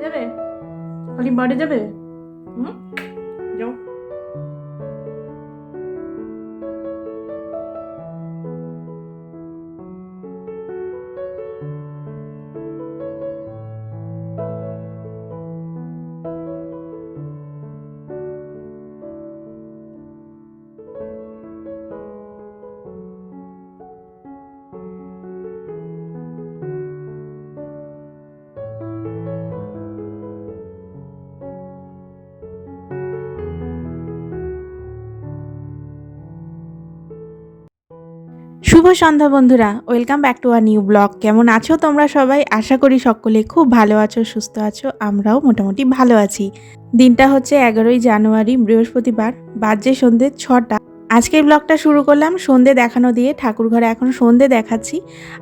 যাবে? হলি বাড়ি যাবে? হুম? শুভ সন্ধ্যা বন্ধুরা, welcome back to our new blog. কেমন আছো তোমরা সবাই? আশা করি সকলে খুব ভালো আছো, সুস্থ আছো, আমরাও মোটামুটি ভালো আছি। দিনটা হচ্ছে এগারোই জানুয়ারি, বৃহস্পতিবার, বাজে সন্ধ্যে ছটা। আজকের ব্লগটা শুরু করলাম সন্ধে দেখানো দিয়ে। ঠাকুর ঘরে এখন সন্ধে দেখাচ্ছি।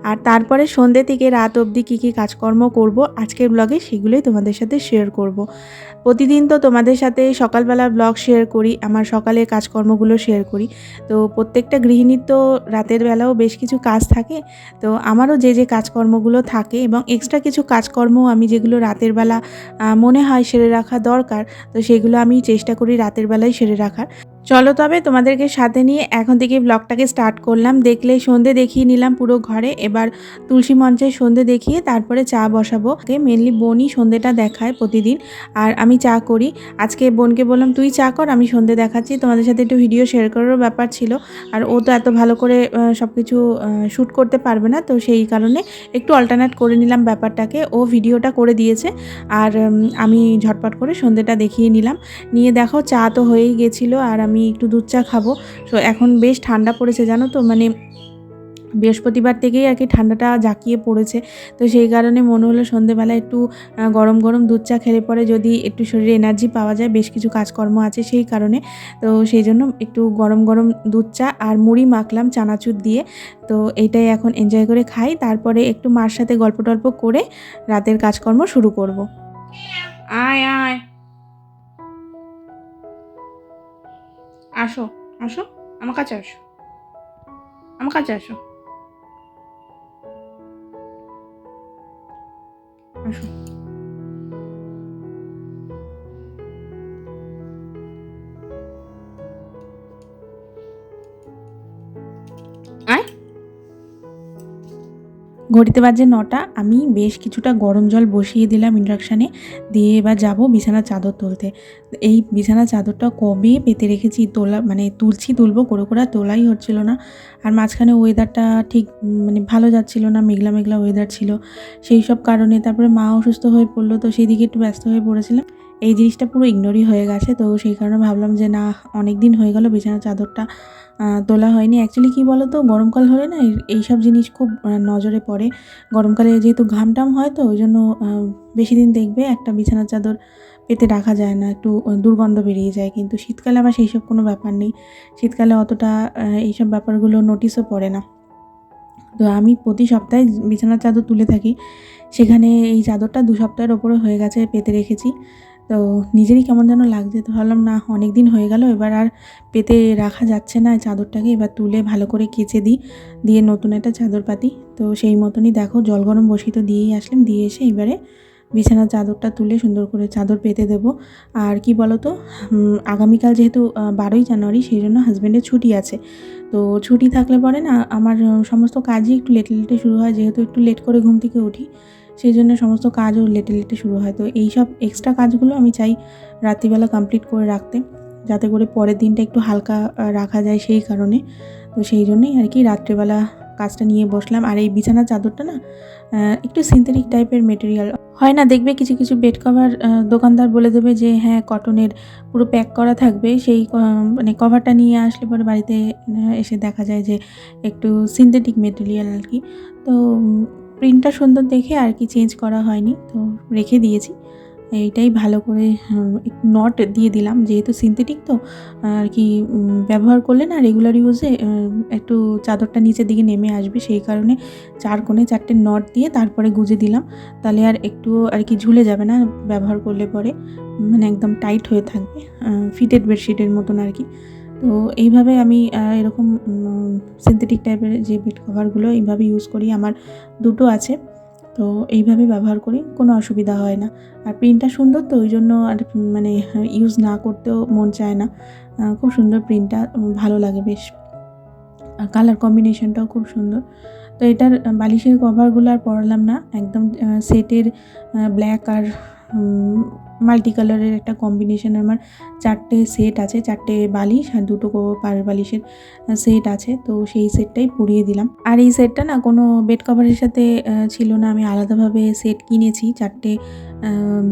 আর তারপরে সন্ধে থেকে রাত অবধি কী কী কাজকর্ম করব আজকের ব্লগে সেগুলোই তোমাদের সাথে শেয়ার করব। প্রতিদিন তো তোমাদের সাথে সকালবেলা ব্লগ শেয়ার করি, আমার সকালের কাজকর্মগুলো শেয়ার করি। তো প্রত্যেকটা গৃহিণীর তো রাতের বেলাও বেশ কিছু কাজ থাকে। তো আমারও যে যে কাজকর্মগুলো থাকে এবং এক্সট্রা কিছু কাজকর্ম আমি যেগুলো রাতের বেলা মনে হয় সেরে রাখা দরকার, তো সেগুলো আমি চেষ্টা করি রাতের বেলায় সেরে রাখার। চলো তবে তোমাদেরকে সাথে নিয়ে এখন থেকে ব্লগটাকে স্টার্ট করলাম। দেখলে সন্ধে দেখিয়ে নিলাম পুরো ঘরে। এবার তুলসী মঞ্চে সন্ধে দেখিয়ে তারপরে চা বসাবো। মেনলি বোনই সন্ধেটা দেখায় প্রতিদিন। আর আমি চা করি। আজকে বোনকে বললাম, তুই চা কর, আমি সন্ধে দেখাচ্ছি। তোমাদের সাথে একটু ভিডিও শেয়ার করারও ব্যাপার ছিল। আর ও তো এত ভালো করে সব কিছু শ্যুট করতে পারবে না। তো সেই কারণে একটু অল্টারনেট করে নিলাম ব্যাপারটাকে। ও ভিডিওটা করে দিয়েছে। আর আমি ঝটপট করে সন্ধেটা দেখিয়ে নিলাম। নিয়ে দেখো, চা তো হয়েই গেছিল। আর আমি একটু দুধ চা খাব। তো এখন বেশ ঠান্ডা পড়েছে, জানো তো? মানে বৃহস্পতিবার থেকেই আর কি ঠান্ডাটা জাঁকিয়ে পড়েছে। তো সেই কারণে মনে হলো সন্ধেবেলা একটু গরম গরম দুধ চা খেলে পরে যদি একটু শরীরে এনার্জি পাওয়া যায়, বেশ কিছু কাজকর্ম আছে সেই কারণে। তো সেই জন্য একটু গরম গরম দুধ চা আর মুড়ি মাখলাম চানাচুর দিয়ে। তো এইটাই এখন এনজয় করে খাই। তারপরে একটু মার সাথে গল্প টল্প করে রাতের কাজকর্ম শুরু করব। আয় আয়। আসো আসো আমার কাছে আসো। আমার কাছে আসো। আসো। ঘড়িতে বাজে নটা, আমি বেশ কিছুটা গরম জল বসিয়ে দিলাম ইন্ডাকশানে, দিয়ে এবার যাব বিছানার চাদর তুলতে। এই বিছানার চাদরটা কবে পেতে রেখেছি তোলা মানে তুলছি তুলবো করে করে তোলাই হচ্ছিল না। আর মাঝখানে ওয়েদারটা ঠিক মানে ভালো যাচ্ছিল না, মেঘলা মেঘলা ওয়েদার ছিল। সেই সব কারণে তারপরে মা অসুস্থ হয়ে পড়ল, তো সেই দিকে একটু ব্যস্ত হয়ে পড়েছিলাম। এই জিনিসটা পুরো ইগনোরই হয়ে গেছে। তো সেই কারণে ভাবলাম যে, না অনেক দিন হয়ে গেল, বিছানার চাদরটা তোলা হয়নি। অ্যাকচুয়ালি কী বলো তো গরমকাল হলে না, এই- এইসব জিনিস খুব নজরে পড়ে। গরমকালে যেহেতু ঘাম টাম হয় তো, ওই জন্য বেশি দিন দেখবে একটা বিছানার চাদর পেতে রাখা যায় না, একটু দুর্গন্ধ বেরিয়ে যায়। কিন্তু শীতকালে আবার সেই সব কোনো ব্যাপার নেই। শীতকালে অতটা এইসব ব্যাপারগুলো নোটিশও পড়ে না। তো আমি প্রতি সপ্তাহে বিছানার চাদর তুলে থাকি। সেখানে এই চাদরটা দু সপ্তাহের ওপরে হয়ে গেছে, পেতে রেখেছি। তো নিজেরই কেমন যেন লাগছে তো ভাবলাম, না অনেক দিন হয়ে গেল, এবার আর পেতে রাখা যাচ্ছে না চাদরটাকে এবার তুলে ভালো করে কেচে দিই, দিয়ে নতুন একটা চাদর পাতি। তো সেই মতনই দেখো, জল গরম বসিয়ে তো দিয়েই আসলাম, দিয়ে এসে এবারে বিছানার চাদরটা তুলে সুন্দর করে চাদর পেতে দেবো। আর কি বলো তো আগামীকাল যেহেতু বারোই জানুয়ারি, সেই জন্য হাজব্যান্ডের ছুটি আছে। তো ছুটি থাকলে পরে না, আমার সমস্ত কাজই একটু লেটে লেটে শুরু হয়, যেহেতু একটু লেট করে ঘুম থেকে উঠি। সেই জন্য সমস্ত কাজও লেটে লেটে শুরু হয়। তো এই সব এক্সট্রা কাজগুলো আমি চাই রাত্রিবেলা কমপ্লিট করে রাখতে, যাতে করে পরের দিনটা একটু হালকা রাখা যায় সেই কারণে। তো সেই জন্যই আর কি রাত্রেবেলা কাজটা নিয়ে বসলাম। আর এই বিছানার চাদরটা না একটু সিনথেটিক টাইপের মেটেরিয়াল হয় না, দেখবে কিছু কিছু বেড কভার দোকানদার বলে দেবে যে হ্যাঁ কটনের পুরো প্যাক করা থাকবে। সেই মানে কভারটা নিয়ে আসলে পরে বাড়িতে এসে দেখা যায় যে, একটু সিনথেটিক মেটেরিয়াল আর কি। তো প্রিন্টটা সুন্দর দেখে আর কি চেঞ্জ করা হয়নি, তো রেখে দিয়েছি। এইটাই ভালো করে নট দিয়ে দিলাম, যেহেতু সিনথেটিক তো, আর কি ব্যবহার করলে না রেগুলার ইউজে একটু চাদরটা নিচের দিকে নেমে আসবে, সেই কারণে চার কোণে চারটে নট দিয়ে তারপরে গুজে দিলাম। তাহলে আর একটু আর কি ঝুলে যাবে না ব্যবহার করলে পরে মানে একদম টাইট হয়ে থাকবে ফিটেড বেডশিটের মতন আর কি। তো এইভাবে আমি এরকম সিনথেটিক টাইপের যে বেড কভারগুলো এইভাবে ইউজ করি, আমার দুটো আছে। তো এইভাবে ব্যবহার করি, কোনো অসুবিধা হয় না। আর প্রিন্টটা সুন্দর তো, ওই জন্য আর মানে ইউজ না করতেও মন চায় না। খুব সুন্দর প্রিন্টটা ভালো লাগে বেশ। আর কালার কম্বিনেশনটাও খুব সুন্দর। তো এটার বালিশের কভারগুলো আর পরালাম না। একদম সেটের ব্ল্যাক আর মাল্টি কালারের একটা কম্বিনেশন আমার চারটে সেট আছে, চারটে বালিশ আর দুটো পার বালিশের সেট আছে। তো সেই সেটটাই পরিয়ে দিলাম। আর এই সেটটা না কোনো বেড কভারের সাথে ছিল না। আমি আলাদাভাবে সেট কিনেছি চারটে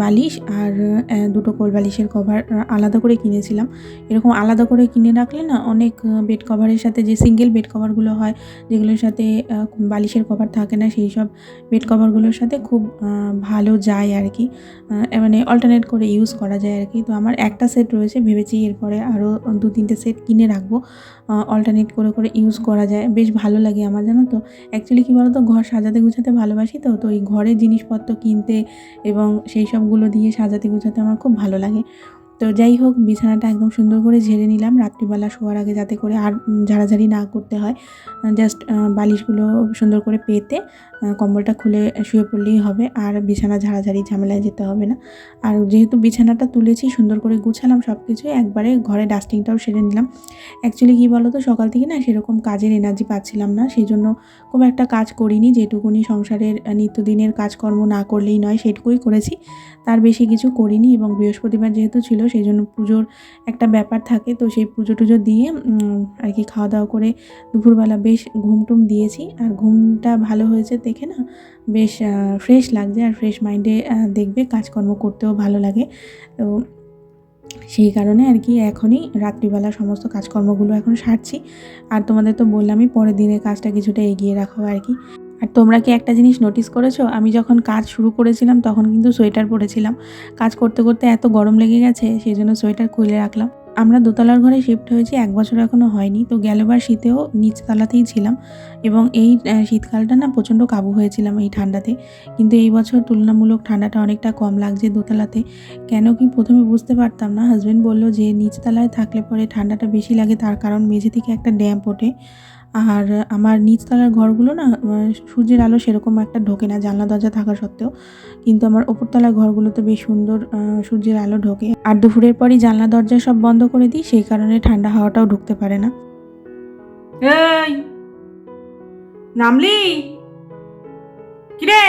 বালিশ আর দুটো কোল বালিশের কভার আলাদা করে কিনেছিলাম। এরকম আলাদা করে কিনে রাখলে না অনেক বেড কভারের সাথে যে সিঙ্গেল বেড কভারগুলো হয়, যেগুলোর সাথে বালিশের কভার থাকে না, সেই সব বেড কভারগুলোর সাথে খুব ভালো যায় আর কি। মানে অল্টারনেট করে ইউজ করা যায় আর কি। তো আমার একটা সেট রয়েছে, ভেবেছি এরপরে আরও দু তিনটে সেট কিনে রাখব। অল্টারনেট করে করে ইউজ করা যায়। বেশ ভালো লাগে আমার, জানো তো? অ্যাকচুয়ালি কী বলতো? ঘর সাজাতে গুছাতে ভালোবাসি তো তো এই ঘরের জিনিসপত্র কিনতে এবং সেই সবগুলো দিয়ে সাজাতে গুছাতে আমার খুব ভালো লাগে। তো যাই হোক, বিছানাটা একদম সুন্দর করে ঝেড়ে নিলাম। রাত্রিবেলা শোয়ার আগে যাতে করে আর ঝাড়াঝাড়ি না করতে হয় জাস্ট বালিশগুলো সুন্দর করে পেতে কম্বলটা খুলে শুয়ে পড়লেই হবে। আর বিছানা ঝাড়াঝাড়ি ঝামেলায় যেতে হবে না। আর যেহেতু বিছানাটা তুলেছি, সুন্দর করে গুছালাম সব কিছু একবারে ঘরে ডাস্টিংটাও সেরে নিলাম। অ্যাকচুয়ালি কী বলো তো সকাল থেকে না সেরকম কাজের এনার্জি পাচ্ছিলাম না। সেই জন্য খুব একটা কাজ করিনি, যেটুকুনি সংসারের নিত্যদিনের কাজকর্ম না করলেই নয়, সেটুকুই করেছি। তার বেশি কিছু করিনি এবং বৃহস্পতিবার যেহেতু ছিল সেই জন্য পুজোর একটা ব্যাপার থাকে। তো সেই পুজো টুজো দিয়ে আর কি খাওয়া দাওয়া করে দুপুরবেলা বেশ ঘুম টুম দিয়েছি। আর ঘুমটা ভালো হয়েছে দেখে না বেশ ফ্রেশ লাগছে। আর ফ্রেশ মাইন্ডে দেখবে কাজকর্ম করতেও ভালো লাগে। তো সেই কারণে আর কি এখনই রাত্রিবেলা সমস্ত কাজকর্মগুলো এখন সারছি। আর তোমাদের তো বললামই পরের দিনের কাজটা কিছুটা এগিয়ে রাখো আর কি। আর তোমরা কি একটা জিনিস নোটিস করেছ? আমি যখন কাজ শুরু করেছিলাম, তখন কিন্তু সোয়েটার পরেছিলাম। কাজ করতে করতে এত গরম লেগে গেছে, সেই জন্য সোয়েটার খুলে রাখলাম। আমরা দোতলার ঘরে শিফট হয়েছি, এক বছর এখনও হয়নি। তো গেলবার শীতেও নিচতলাতেই ছিলাম এবং এই শীতকালটা না প্রচণ্ড কাবু হয়েছিলাম এই ঠান্ডাতে। কিন্তু এই বছর তুলনামূলক ঠান্ডাটা অনেকটা কম লাগছে দোতলাতে। কেন কি প্রথমে বুঝতে পারতাম না। হাজব্যান্ড বলল যে নিচতলায় থাকলে পরে ঠান্ডাটা বেশি লাগে, তার কারণ মেঝে থেকে একটা ড্যাম্প ওঠে। আর আমার নিচতলার ঘরগুলো না সূর্যের আলো সেরকম একটা ঢোকে না, জানলা, দরজা থাকা সত্ত্বেও। কিন্তু আমার ওপরতলার ঘরগুলোতে বেশ সুন্দর সূর্যের আলো ঢোকে। আর দুপুরের পরই জানলা, দরজা সব বন্ধ করে দিই, সেই কারণে ঠান্ডা হাওয়াটাও ঢুকতে পারে না। নামলি! কিরে?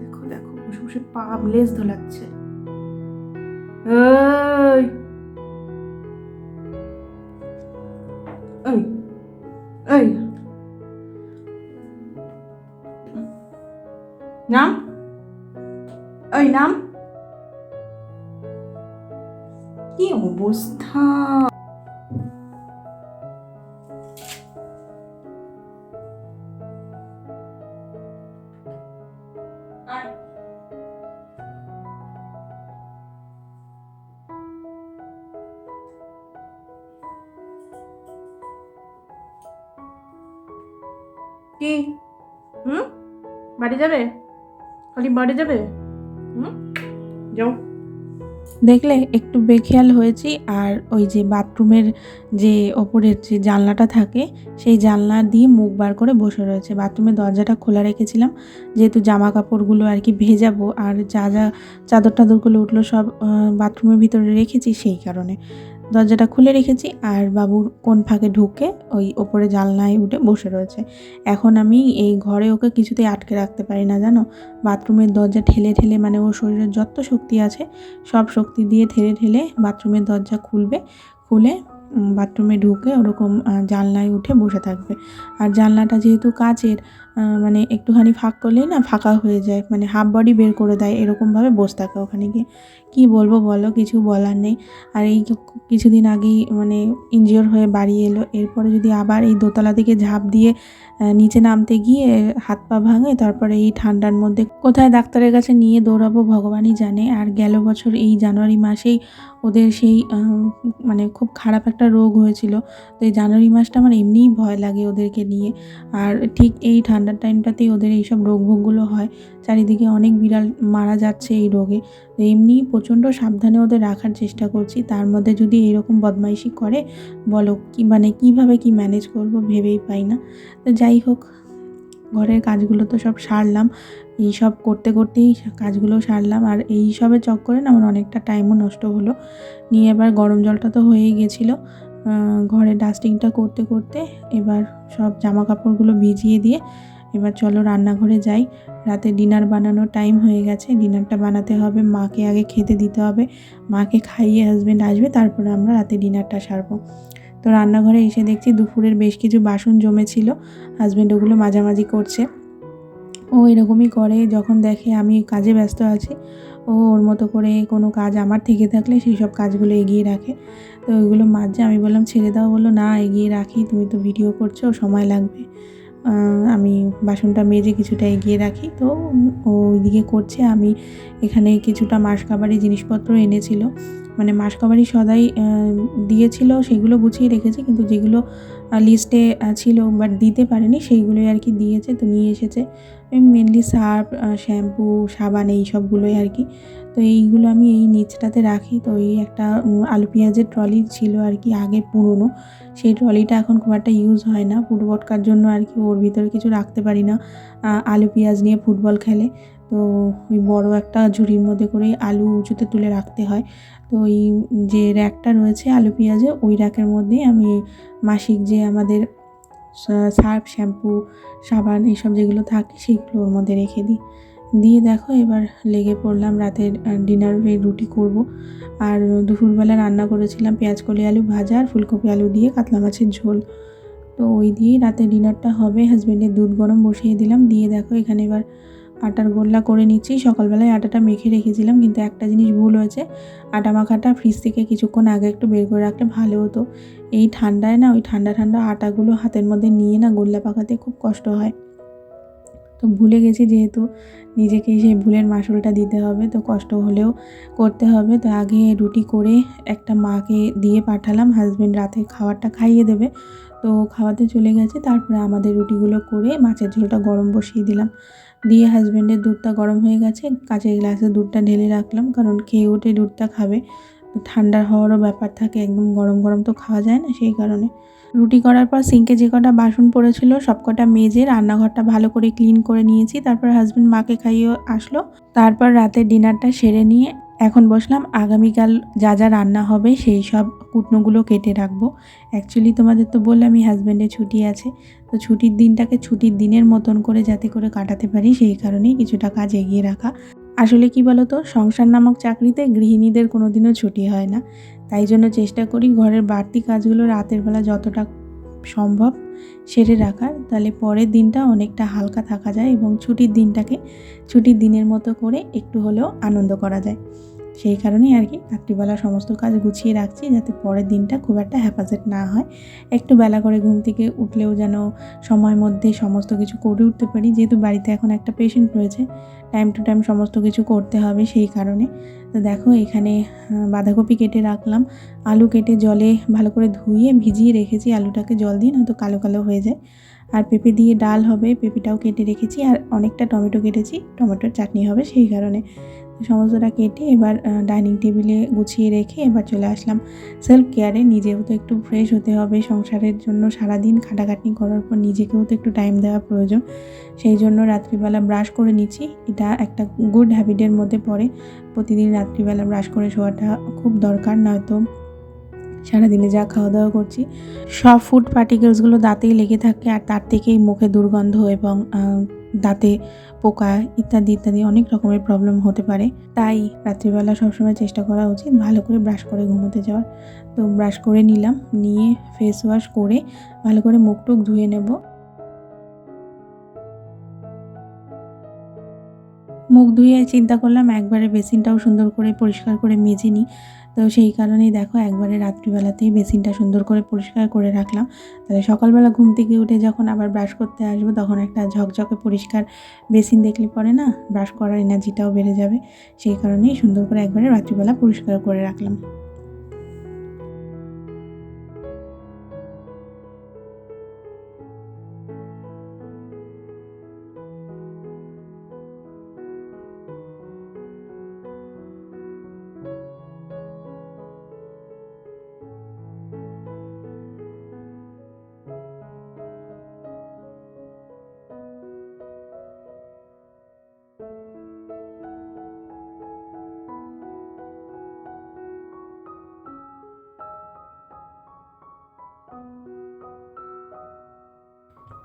দেখো দেখো, বসে বসে পা লেজ ধোলাচ্ছে। এই এই নাম এই নাম কি অবস্থা কি যাবে? খালি বাড়ি যাবে? হুম? যাও। দেখলে একটু বেখেয়াল হয়েছি, আর ওই যে বাথরুমের যে ওপরের যে জানলাটা থাকে, সেই জানলা দিয়ে মুখ বার করে বসে রয়েছে। বাথরুমের দরজাটা খোলা রেখেছিলাম, যেহেতু জামা কাপড়গুলো আর কি ভেজাবো, আর যা যা চাদর টাদরগুলো উঠল সব বাথরুমের ভিতরে রেখেছি সেই কারণে। দরজাটা খুলে রেখেছি আর বাবুর কোন ফাঁকে ঢুকে ওই ওপরে জালনায় উঠে বসে রয়েছে। এখন আমি এই ঘরে ওকে কিছুতেই আটকে রাখতে পারি না, জানো? বাথরুমের দরজা ঠেলে ঠেলে মানে ওর শরীরের যত শক্তি আছে, সব শক্তি দিয়ে ঠেলে ঠেলে বাথরুমের দরজা খুলবে। খুলে বাথরুমে ঢুকে ওরকম জানলায় উঠে বসে থাকবে। আর জানলাটা যেহেতু কাচের মানে একটুখানি ফাঁক করলেই না ফাঁকা হয়ে যায় মানে হাফ বডি বের করে দেয় এরকমভাবে বসে থাকে ওখানে গিয়ে। কী বলব বলো, কিছু বলার নেই। আর এই কিছুদিন আগেই মানে ইনজিওর হয়ে বাড়ি এলো, এরপরে যদি আবার এই দোতলা থেকে ঝাঁপ দিয়ে নিচে নামতে গিয়ে হাত পা ভাঙে, তারপরে এই ঠান্ডার মধ্যে কোথায় ডাক্তারের কাছে নিয়ে দৌড়াবো ভগবানই জানে। আর গেল বছর এই জানুয়ারি মাসেই ওদের সেই মানে খুব খারাপ একটা রোগ হয়েছিল। তো এই জানুয়ারি মাসটা আমার এমনিই ভয় লাগে ওদেরকে নিয়ে। আর ঠিক এই ঠান্ডার টাইমটাতেই ওদের এইসব রোগভোগগুলো হয়। চারিদিকে অনেক বিড়াল মারা যাচ্ছে এই রোগে। তো এমনি প্রচণ্ড সাবধানে ওদের রাখার চেষ্টা করছি। তার মধ্যে যদি এইরকম বদমাইশি করে, বলো কি মানে কীভাবে কি ম্যানেজ করব ভেবেই পাই না। তো যাই হোক ঘরের কাজগুলো তো সব সারলাম। এই সব করতে করতেই কাজগুলো সারলাম। আর এই সবের চক্করে না আমার অনেকটা টাইমও নষ্ট হলো। নিয়ে এবার গরম জলটা তো হয়েই গেছিল। ঘরে ডাস্টিংটা করতে করতে এবার সব জামা কাপড়গুলো ভিজিয়ে দিয়ে এবার চলো রান্নাঘরে যাই। রাতে ডিনার বানানোর টাইম হয়ে গেছে। ডিনারটা বানাতে হবে, মাকে আগে খেতে দিতে হবে। মাকে খাইয়ে হাজব্যান্ড আসবে, তারপরে আমরা রাতে ডিনারটা সারবো। তো রান্নাঘরে এসে দেখছি দুপুরের বেশ কিছু বাসন জমেছিল হাজব্যান্ড ওগুলো মাঝামাঝি করছে। ও এরকমই করে, যখন দেখে আমি কাজে ব্যস্ত আছি, ও ওর মতো করে কোনো কাজ আমার থেকে থাকলে সেই সব কাজগুলো এগিয়ে রাখে। তো ওইগুলো মাঝে আমি বললাম, ছেড়ে দাও। বলল, না, এগিয়ে রাখি, তুমি তো ভিডিও করছ, সময় লাগবে। আমি বাসনটা মেজে কিছুটা এগিয়ে রাখি। তো ও ওইদিকে করছে, আমি এখানে কিছুটা মাসকাবারি জিনিসপত্র এনেছিল। মানে মাসকাবারি সদাই দিয়েছিল, সেগুলো গুছিয়ে রেখেছে, কিন্তু যেগুলো লিস্টে ছিল বাট দিতে পারেনি, সেইগুলোই আর কি দিয়েছে, তো নিয়ে এসেছে। মেনলি সার্ফ শ্যাম্পু সাবান এই সবগুলোই আর কি। তো এইগুলো আমি এই নিচটাতে রাখি, তো এই একটা আলু পেঁয়াজের ট্রলি ছিল আর কি আগে পুরনো, সেই ট্রলিটা এখন খুব একটা ইউজ হয় না ফুটবটকার জন্য আর কি ওর ভিতরে কিছু রাখতে পারি না আলু পেঁয়াজ নিয়ে ফুটবল খেলে। তো ওই বড় একটা ঝুড়ির মধ্যে করে আলু উঁচুতে তুলে রাখতে হয়। তো ওই যে র্যাকটা রয়েছে আলু পেঁয়াজে, ওই র্যাকের মধ্যেই আমি মাসিক যে আমাদের সার্ফ, শ্যাম্পু, সাবান এইসব যেগুলো থাকে সেগুলো ওর মধ্যে রেখে দিই। দিয়ে দেখো এবার লেগে পড়লাম রাতের ডিনারে রুটি করব। আর দুপুরবেলা রান্না করেছিলাম পেঁয়াজ কলি আলু ভাজা আর ফুলকপি আলু দিয়ে কাতলা মাছের ঝোল। তো ওই দিয়েই রাতে ডিনারটা হবে। হাজব্যান্ডের দুধ গরম বসিয়ে দিলাম। দিয়ে দেখো এখানে এবার আটার গোল্লা করে নিচ্ছি। সকালবেলায় আটাটা মেখে রেখেছিলাম, কিন্তু একটা জিনিস ভুল হয়েছে। আটা মাখাটা ফ্রিজ থেকে কিছুক্ষণ আগে একটু বের করে রাখলে ভালো হতো। এই ঠান্ডায় না, ওই ঠান্ডা ঠান্ডা আটাগুলো হাতের মধ্যে নিয়ে না গোল্লা পাকাতে খুব কষ্ট হয়। তো ভুলে গেছি যেহেতু নিজেকেই সেই ভুলের মাসুলটা দিতে হবে, তো কষ্ট হলেও করতে হবে। তো আগে রুটি করে একটা মাকে দিয়ে পাঠালাম হাজব্যান্ড রাতে খাবারটা খাইয়ে দেবে। তো খাওয়াতে চলে গেছে, তারপরে আমাদের রুটিগুলো করে মাছের ঝোলটা গরম বসিয়ে দিলাম। দিয়ে হাজব্যান্ডের দুধটা গরম হয়ে গেছে। কাঁচের গ্লাসে দুধটা ঢেলে রাখলাম, কারণ খেয়ে উঠে দুধটা খাবে। ঠান্ডা হওয়ারও ব্যাপার থাকে, একদম গরম গরম তো খাওয়া যায় না সেই কারণে। রুটি করার পর সিঙ্কে যে কটা বাসন পড়েছিল, সব কটা মেজে রান্নাঘরটা ভালো করে ক্লিন করে নিয়েছি। তারপর হাজব্যান্ড মাকে খাইয়ে আসলো। তারপর রাতের ডিনারটা সেরে নিয়ে এখন বসলাম, আগামীকাল যা যা রান্না হবে সেই সব কুটনোগুলো কেটে রাখব। অ্যাকচুয়ালি তোমাদের তো বললাম আমি হাজব্যান্ডের ছুটি আছে। তো ছুটির দিনটাকে ছুটির দিনের মতন করে যাতে করে কাটাতে পারি, সেই কারণেই কিছুটা কাজ এগিয়ে রাখা। আসলে কি বলতো, সংসার নামক চাকরিতে গৃহিণীদের কোনোদিনও ছুটি হয় না। তাই জন্য চেষ্টা করি ঘরের বাড়তি কাজগুলো রাতের বেলা যতটা সম্ভব সেরে রাখার। তাহলে পরের দিনটা অনেকটা হালকা থাকা যায় এবং ছুটির দিনটাকে, ছুটির দিনের মতো করে একটু হলেও আনন্দ করা যায়। সেই কারণেই আর কি রাত্রিবেলা সমস্ত কাজ গুছিয়ে রাখছি যাতে পরের দিনটা খুব একটা হ্যাপাজেট না হয়। একটু বেলা করে ঘুম থেকে উঠলেও যেন সময় মধ্যে সমস্ত কিছু করে উঠতে পারি। যেহেতু বাড়িতে এখন একটা পেশেন্ট রয়েছে টাইম টু টাইম সমস্ত কিছু করতে হবে সেই কারণে। তো দেখো এখানে বাঁধাকপি কেটে রাখলাম। আলু কেটে জলে ভালো করে ধুয়ে ভিজিয়ে রেখেছি। আলুটাকে জল দিয়ে নয়তো কালো কালো হয়ে যায়। আর পেঁপে দিয়ে ডাল হবে, পেঁপেটাও কেটে রেখেছি আর অনেকটা টমেটো কেটেছি, টমেটোর চাটনি হবে সেই কারণে। সমস্তটা কেটে এবার ডাইনিং টেবিলে গুছিয়ে রেখে এবার চলে আসলাম। সেলফ কেয়ারে নিজেও তো একটু ফ্রেশ হতে হবে, সংসারের জন্য সারাদিন খাটাখাটনি করার পর নিজেকেও তো একটু টাইম দেওয়া প্রয়োজন। সেই জন্য রাত্রিবেলা ব্রাশ করে নিচ্ছি, এটা একটা গুড হ্যাবিটের মধ্যে পড়ে। প্রতিদিন রাত্রিবেলা ব্রাশ করে শোয়াটা খুব দরকার, নয়তো সারাদিনে যা খাওয়া দাওয়া করছি। সব ফুড পার্টিকেলসগুলো দাঁতেই লেগে থাকে আর তার থেকেই মুখে দুর্গন্ধ এবং দাঁতে পোকা ইত্যাদি ইত্যাদি অনেক রকমের প্রবলেম হতে পারে। তাই রাত্রিবেলা সবসময় চেষ্টা করা উচিত ভালো করে ব্রাশ করে ঘুমোতে যাওয়ার। তো ব্রাশ করে নিলাম, নিয়ে ফেস ওয়াশ করে ভালো করে মুখ টুক ধুয়ে নেব। মুখ ধুয়ে চিন্তা করলাম, একবারে বেসিনটাও সুন্দর করে পরিষ্কার করে মেজে নিই। তো সেই কারণেই দেখো, একবারে রাত্রিবেলাতেই বেসিনটা সুন্দর করে পরিষ্কার করে রাখলাম। তাহলে সকালবেলা ঘুম থেকে উঠে যখন আবার ব্রাশ করতে আসব, তখন একটা ঝকঝকে পরিষ্কার বেসিন দেখলে পরে না, ব্রাশ করার এনার্জিটাও বেড়ে যাবে। সেই কারণেই সুন্দর করে একবারে রাত্রিবেলা পরিষ্কার করে রাখলাম।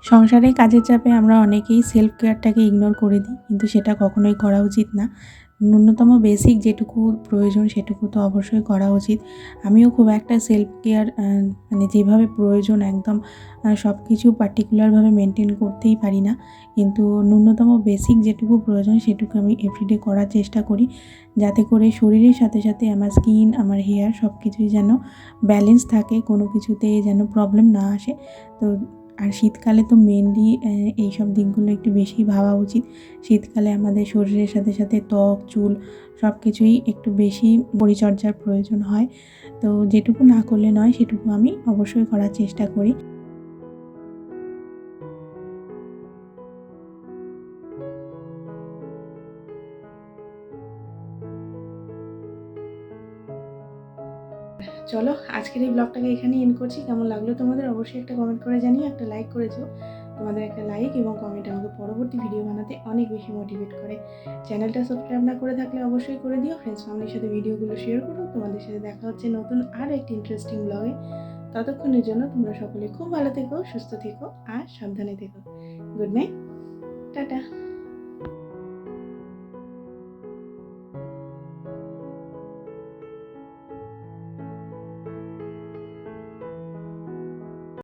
সংসারে কাজের চাপে আমরা অনেকেই সেলফ কেয়ারটাকে ইগনোর করে দিই, কিন্তু সেটা কখনোই করা উচিত না। ন্যূনতম বেসিক যেটুকু প্রয়োজন সেটুকু তো অবশ্যই করা উচিত। আমিও খুব একটা সেলফ কেয়ার মানে যেভাবে প্রয়োজন একদম সব কিছু পার্টিকুলারভাবে মেনটেন করতেই পারি না। কিন্তু ন্যূনতম বেসিক যেটুকু প্রয়োজন সেটুকু আমি এভরিডে করার চেষ্টা করি, যাতে করে শরীরের সাথে সাথে আমার স্কিন আমার হেয়ার সব কিছুই যেন ব্যালেন্স থাকে, কোনো কিছুতে যেন প্রবলেম না আসে। তো আর শীতকালে তো মেনলি এই সব দিকগুলো একটু বেশি ভাবা উচিত। শীতকালে আমাদের শরীরের সাথে সাথে ত্বক, চুল সব কিছুই একটু বেশি পরিচর্যার প্রয়োজন হয়। তো যেটুকু না করলে নয়, সেটুকু আমি অবশ্যই করার চেষ্টা করি। চলো, আজকের এই ব্লগটাকে এখানে এন্ড করছি। কেমন লাগল তোমাদের? অবশ্যই একটা কমেন্ট করে জানিয়ে একটা লাইক করেছ। তোমাদের একটা লাইক এবং কমেন্ট আমাকে পরবর্তী ভিডিও বানাতে অনেক বেশি মোটিভেট করে। চ্যানেলটা সাবস্ক্রাইব না করে থাকলে অবশ্যই করে দিও। ফ্রেন্ডস ফ্যামিলির সাথে ভিডিওগুলো শেয়ার করো। তোমাদের সাথে দেখা হচ্ছে নতুন আর একটি ইন্টারেস্টিং ব্লগে ততক্ষণের জন্য তোমরা সকলে খুব ভালো থেকো, সুস্থ থেকো আর সাবধানে থেকো। Good night tata.